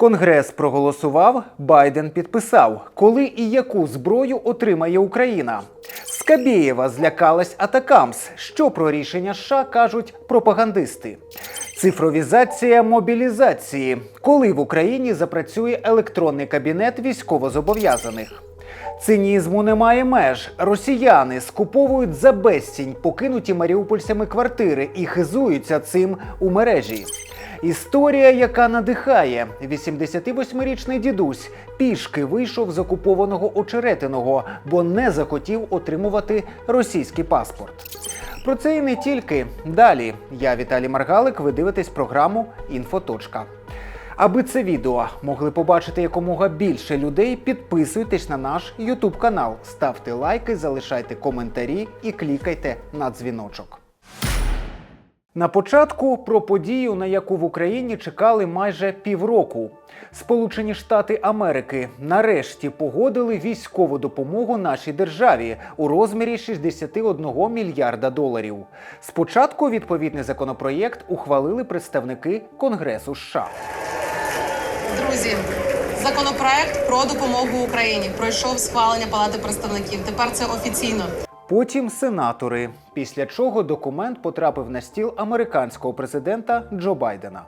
Конгрес проголосував, Байден підписав, коли і яку зброю отримає Україна. Скабєєва злякалась Атакамс. Що про рішення США кажуть пропагандисти? Цифровізація мобілізації. Коли в Україні запрацює електронний кабінет військовозобов'язаних? Цинізму немає меж. Росіяни скуповують за безцінь покинуті маріупольцями квартири і хизуються цим у мережі. Історія, яка надихає. 88-річний дідусь пішки вийшов з окупованого очеретиного, бо не захотів отримувати російський паспорт. Про це і не тільки. Далі я Віталій Маргалик. Ви дивитесь програму Інфоточка. Аби це відео могли побачити якомога більше людей, підписуйтесь на наш YouTube канал, ставте лайки, залишайте коментарі і клікайте на дзвіночок. На початку про подію, на яку в Україні чекали майже півроку. Сполучені Штати Америки нарешті погодили військову допомогу нашій державі у розмірі 61 мільярда доларів. Спочатку відповідний законопроєкт ухвалили представники Конгресу США. Друзі, законопроект про допомогу Україні пройшов схвалення Палати представників. Тепер це офіційно. Потім сенатори, після чого документ потрапив на стіл американського президента Джо Байдена.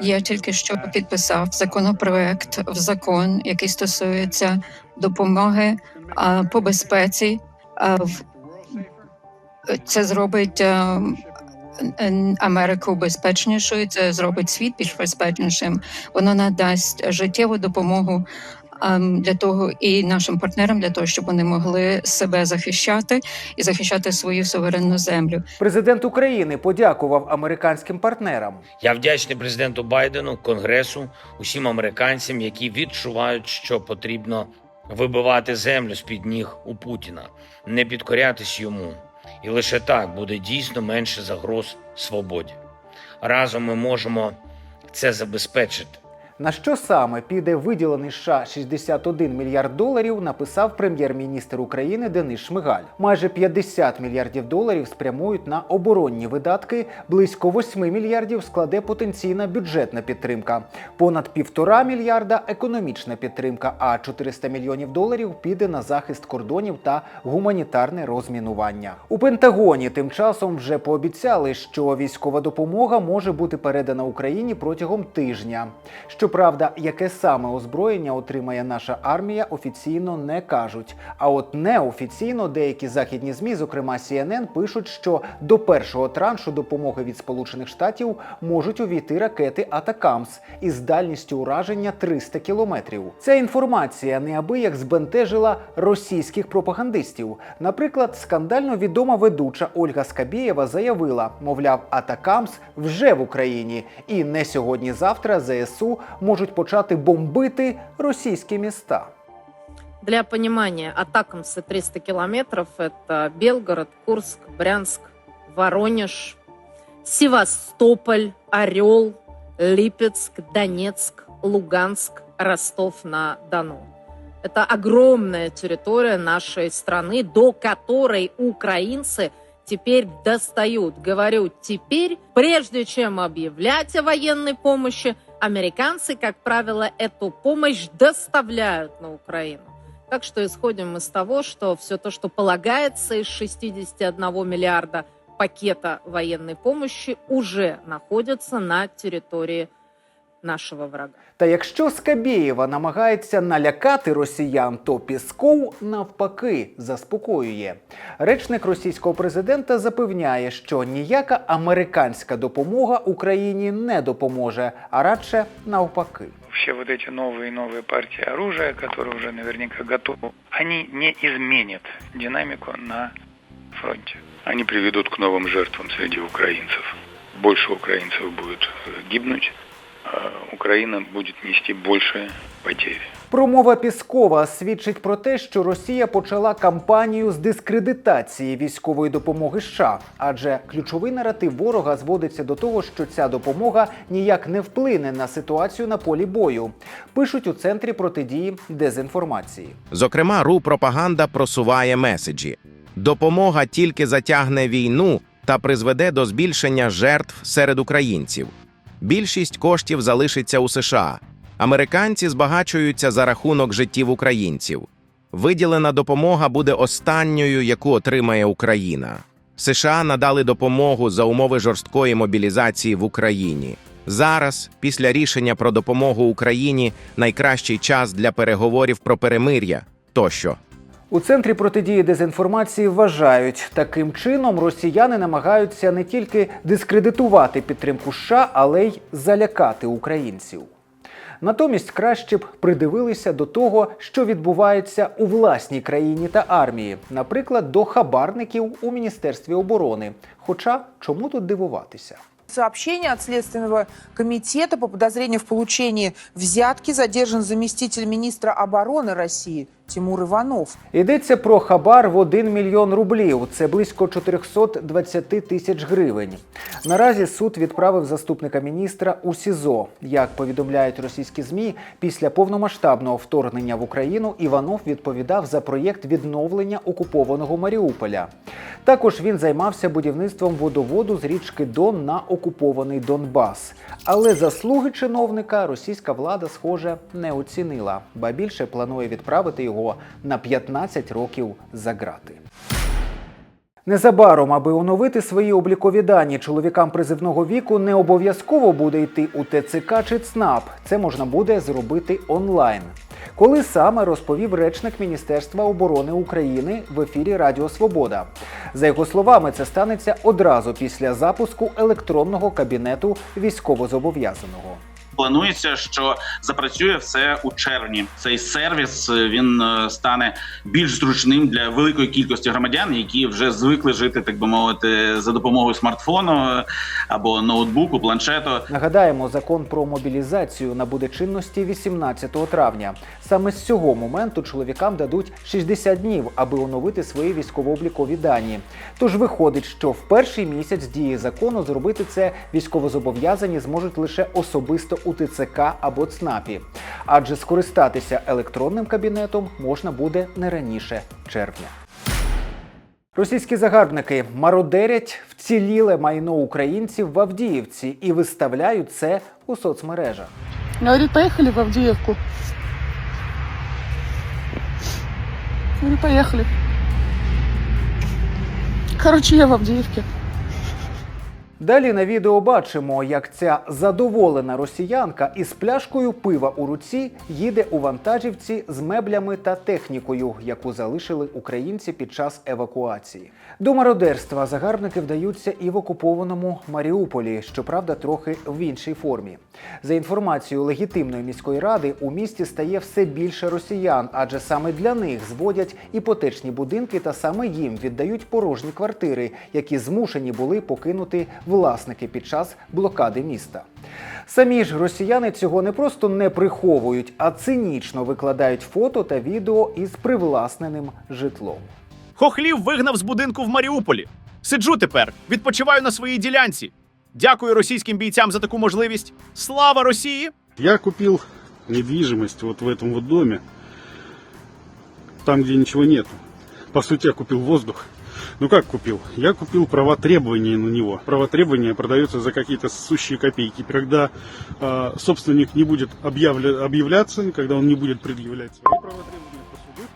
Я тільки що підписав законопроект в закон, який стосується допомоги а, по безпеці. А, в- це зробить а, Америку безпечнішою, це зробить світ більш безпечнішим. Воно надасть життєву допомогу для того і нашим партнерам для того, щоб вони могли себе захищати і захищати свою суверенну землю. Президент України подякував американським партнерам. Я вдячний президенту Байдену, Конгресу, усім американцям, які відчувають, що потрібно вибивати землю з під ніг у Путіна, не підкорятись йому. І лише так буде дійсно менше загроз свободі. Разом ми можемо це забезпечити. На що саме піде виділений США 61 мільярд доларів, написав прем'єр-міністр України Денис Шмигаль. Майже 50 мільярдів доларів спрямують на оборонні видатки, близько 8 мільярдів складе потенційна бюджетна підтримка, понад півтора мільярда економічна підтримка, а 400 мільйонів доларів піде на захист кордонів та гуманітарне розмінування. У Пентагоні тим часом вже пообіцяли, що військова допомога може бути передана Україні протягом тижня. Щоправда, яке саме озброєння отримає наша армія, офіційно не кажуть. А от неофіційно деякі західні змі, зокрема CNN, пишуть, що до першого траншу допомоги від Сполучених Штатів можуть увійти ракети Атакамс із дальністю ураження 300 кілометрів. Ця інформація неабияк збентежила російських пропагандистів. Наприклад, скандально відома ведуча Ольга Скабєєва заявила, мовляв, Атакамс вже в Україні, і не сьогодні-завтра ЗСУ можуть почати бомбити російські міста. Для понимания, Атакамсы 300 километров – это Белгород, Курск, Брянск, Воронеж, Севастополь, Орел, Липецк, Донецк, Луганск, Ростов-на-Дону. Это огромная территория нашей страны, до которой украинцы теперь достают. Говорю теперь, прежде чем объявлять о военной помощи, американцы, как правило, эту помощь доставляют на Украину. Так что исходим с того, что все то, что полагается из 61 миллиарда пакета военной помощи, уже находится на территории нашего врага. Та якщо Скабєєва намагається налякати росіян, то Пісков навпаки заспокоює. Речник російського президента запевняє, що ніяка американська допомога Україні не допоможе, а радше навпаки. все вот эти новые и новые партии оружия, которые уже наверняка готовы, они не изменят динамику на фронте. Они приведут к новым жертвам среди украинцев. Больше украинцев будет э, гибнуть, а Украина будет нести больше потерь. Промова Піскова свідчить про те, що Росія почала кампанію з дискредитації військової допомоги США, адже ключовий наратив ворога зводиться до того, що ця допомога ніяк не вплине на ситуацію на полі бою. Пишуть у центрі протидії дезінформації. Зокрема, РУ пропаганда просуває меседжі: допомога тільки затягне війну та призведе до збільшення жертв серед українців. Більшість коштів залишиться у США. Американці збагачуються за рахунок життів українців. Виділена допомога буде останньою, яку отримає Україна. США надали допомогу за умови жорсткої мобілізації в Україні. Зараз, після рішення про допомогу Україні, найкращий час для переговорів про перемир'я тощо. У центрі протидії дезінформації вважають, таким чином росіяни намагаються не тільки дискредитувати підтримку США, але й залякати українців. Натомість краще б придивилися до того, що відбувається у власній країні та армії, наприклад, до хабарників у міністерстві оборони. Хоча чому тут дивуватися? Сообщение от Следственного комитета по подозрению в получении взятки задержан заместитель министра обороны России Тимур Иванов. Йдеться про хабар в 1 мільйон рублів. Це близько 420 тисяч гривень. Наразі суд відправив заступника міністра у СІЗО. Як повідомляють російські змі, після повномасштабного вторгнення в Україну Іванов відповідав за проєкт відновлення окупованого Маріуполя. Також він займався будівництвом водоводу з річки Дон на окупований Донбас. Але заслуги чиновника російська влада, схоже, не оцінила, ба більше планує відправити його на 15 років за ґрати. Незабаром, аби оновити свої облікові дані чоловікам призивного віку, не обов'язково буде йти у ТЦК чи ЦНАП. Це можна буде зробити онлайн. Коли саме розповів речник Міністерства оборони України в ефірі Радіо Свобода. За його словами, це станеться одразу після запуску електронного кабінету військовозобов'язаного. Планується, що запрацює все у червні. Цей сервіс е, він е, стане більш зручним для великої кількості громадян, які вже звикли жити, так би мовити, за допомогою смартфону е, або ноутбуку, планшету. Нагадаємо, закон про мобілізацію набуде чинності 18 травня. Саме з цього моменту чоловікам дадуть 60 днів, аби оновити свої військово-облікові дані. Тож виходить, що в перший місяць дії закону зробити це військовозобов'язані зможуть лише особисто у ТЦК або ЦНАПі, адже скористатися електронним кабінетом можна буде не раніше червня. Російські загарбники мародерять вціліле майно українців в Авдіївці і виставляють це у соцмережах. Говорит, поехали в Авдеевку. Говорю, поехали. Короче, я в Авдеевке. Далі на відео бачимо, як ця задоволена росіянка із пляшкою пива у руці їде у вантажівці з меблями та технікою, яку залишили українці під час евакуації. До мародерства загарбники вдаються і в окупованому Маріуполі, щоправда, трохи в іншій формі. За інформацією легітимної міської ради, у місті стає все більше росіян, адже саме для них зводять іпотечні будинки та саме їм віддають порожні квартири, які змушені були покинути власники під час блокади міста. Самі ж росіяни цього не просто не приховують, а цинічно викладають фото та відео із привласненим житлом. Хохлів вигнав з будинку в Маріуполі. Сиджу тепер, відпочиваю на своїй ділянці. Дякую російським бійцям за таку можливість. Слава Росії! Я купил недвижимость вот в этом вот доме, там, где ничего нету. По сути, я купил воздух. Ну как купил? Я купил права требования на него. Право требования продается за какие-то сущие копейки. Когда э, собственник не будет объявля- объявляться, когда он не будет предъявлять свои права требования по суду,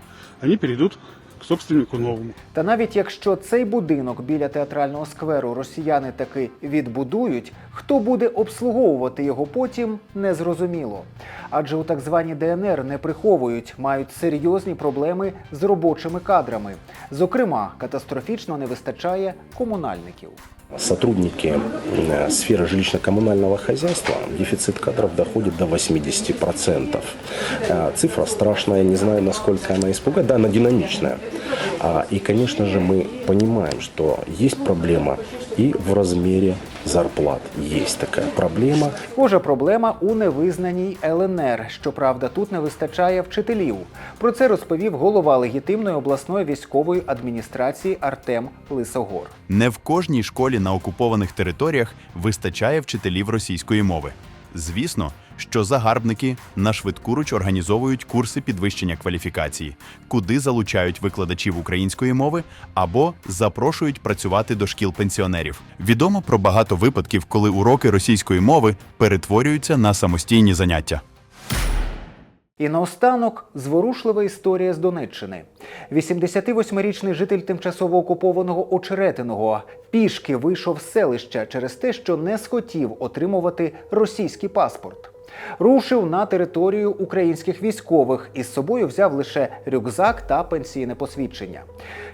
они перейдут к собственнику новому. Та навіть якщо цей будинок біля театрального скверу росіяни таки відбудують, хто буде обслуговувати його потім, незрозуміло. Адже у так званій ДНР не приховують, мають серйозні проблеми з робочими кадрами. Зокрема, катастрофічно не вистачає комунальників. Сотрудники э, сферы жилищно-коммунального хозяйства, дефицит кадров доходит до 80%. Э, Цифра страшная, не знаю, насколько она испугает. Да, она динамичная. А, И, конечно же, мы понимаем, что есть проблема и в размере зарплат. Є така проблема. Схожа проблема у невизнаній ЛНР. Щоправда, тут не вистачає вчителів. Про це розповів голова легітимної обласної військової адміністрації Артем Лисогор. Не в кожній школі на окупованих територіях вистачає вчителів російської мови. Звісно, що загарбники на швидкуруч організовують курси підвищення кваліфікації, куди залучають викладачів української мови або запрошують працювати до шкіл пенсіонерів. Відомо про багато випадків, коли уроки російської мови перетворюються на самостійні заняття. І наостанок зворушлива історія з Донеччини. 88-річний житель тимчасово окупованого Очеретиного пішки вийшов з селища через те, що не схотів отримувати російський паспорт. Рушив на територію українських військових і з собою взяв лише рюкзак та пенсійне посвідчення.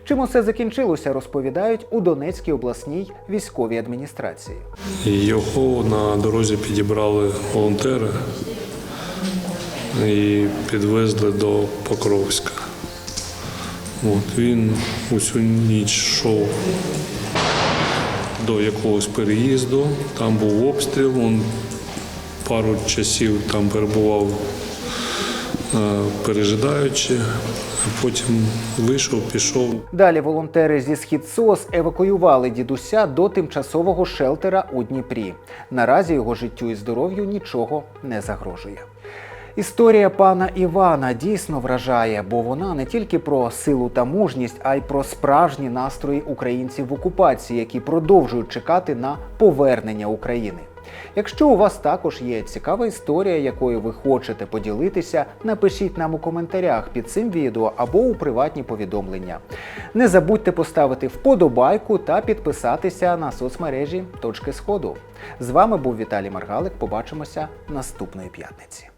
Чим усе закінчилося, розповідають у Донецькій обласній військовій адміністрації. Його на дорозі підібрали волонтери і підвезли до Покровська. От, він усю ніч йшов до якогось переїзду, там був обстріл, він пару часів там перебував е, пережидаючи, потім вийшов, пішов. Далі волонтери зі «Східсос» евакуювали дідуся до тимчасового шелтера у Дніпрі. Наразі його життю і здоров'ю нічого не загрожує. Історія пана Івана дійсно вражає, бо вона не тільки про силу та мужність, а й про справжні настрої українців в окупації, які продовжують чекати на повернення України. Якщо у вас також є цікава історія, якою ви хочете поділитися, напишіть нам у коментарях під цим відео або у приватні повідомлення. Не забудьте поставити вподобайку та підписатися на соцмережі Точки Сходу. З вами був Віталій Маргалик. Побачимося наступної п'ятниці.